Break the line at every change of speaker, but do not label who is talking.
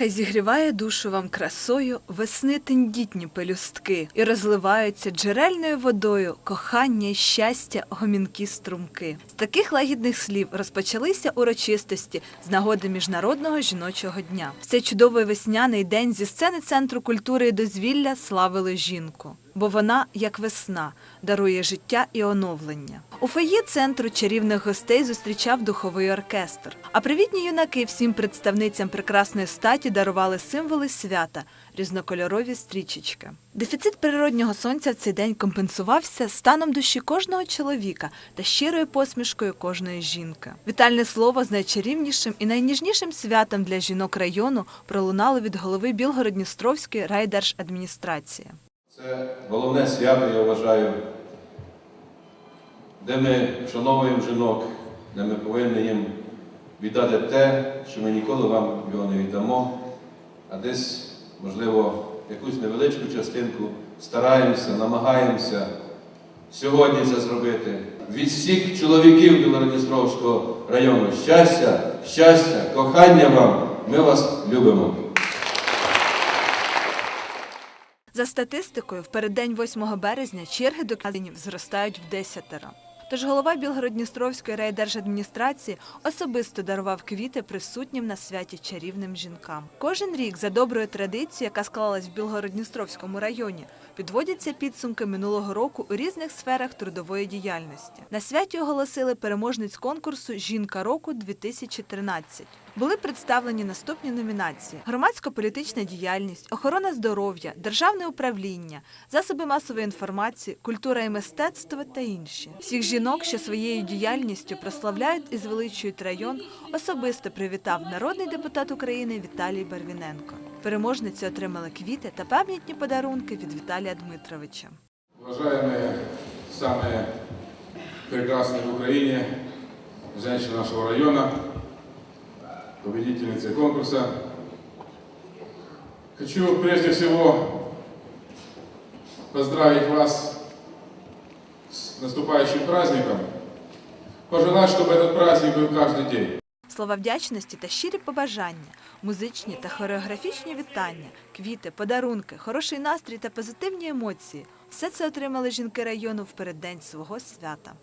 Хай зігріває душу вам красою весни тендітні пелюстки, і розливаються джерельною водою кохання й щастя, гомінкі струмки. З таких лагідних слів розпочалися урочистості з нагоди міжнародного жіночого дня. В цей чудовий весняний день зі сцени центру культури і дозвілля славили жінку. Бо вона, як весна, дарує життя і оновлення. У фоє центру чарівних гостей зустрічав духовий оркестр. А привітні юнаки всім представницям прекрасної статі дарували символи свята різнокольорові стрічечки. Дефіцит природнього сонця в цей день компенсувався станом душі кожного чоловіка та щирою посмішкою кожної жінки. Вітальне слово з найчарівнішим і найніжнішим святом для жінок району пролунало від голови Білгород-Дністровської райдержадміністрації.
Це головне свято, я вважаю, де ми вшановуємо жінок, де ми повинні їм віддати те, що ми ніколи вам його не віддамо, а десь, можливо, якусь невеличку частинку стараємося, намагаємося сьогодні це зробити. Від всіх чоловіків Білородністровського району щастя, щастя, кохання вам, ми вас любимо.
За статистикою, в переддень 8 березня черги до казинів зростають в десятеро. Тож голова Білгород-Дністровської райдержадміністрації особисто дарував квіти присутнім на святі чарівним жінкам. Кожен рік за доброю традицією, яка склалась в Білгород-Дністровському районі, підводяться підсумки минулого року у різних сферах трудової діяльності. На святі оголосили переможниць конкурсу Жінка року 2013 були представлені наступні номінації: громадсько-політична діяльність, охорона здоров'я, державне управління, засоби масової інформації, культура і мистецтво та інші. Всіх жінок, що своєю діяльністю прославляють і звеличують район, особисто привітав народний депутат України Віталій Барвіненко. Переможниці отримали квіти та пам'ятні подарунки від Віталія Дмитровича.
Уважаемые, самые прекрасные в Украине женщины нашего района, победительницы конкурса. Хочу прежде всего поздравить вас с наступающим праздником, пожелать, чтобы этот праздник был каждый день.
Слова вдячності та щирі побажання, музичні та хореографічні вітання, квіти, подарунки, хороший настрій та позитивні емоції все це отримали жінки району в переддень свого свята.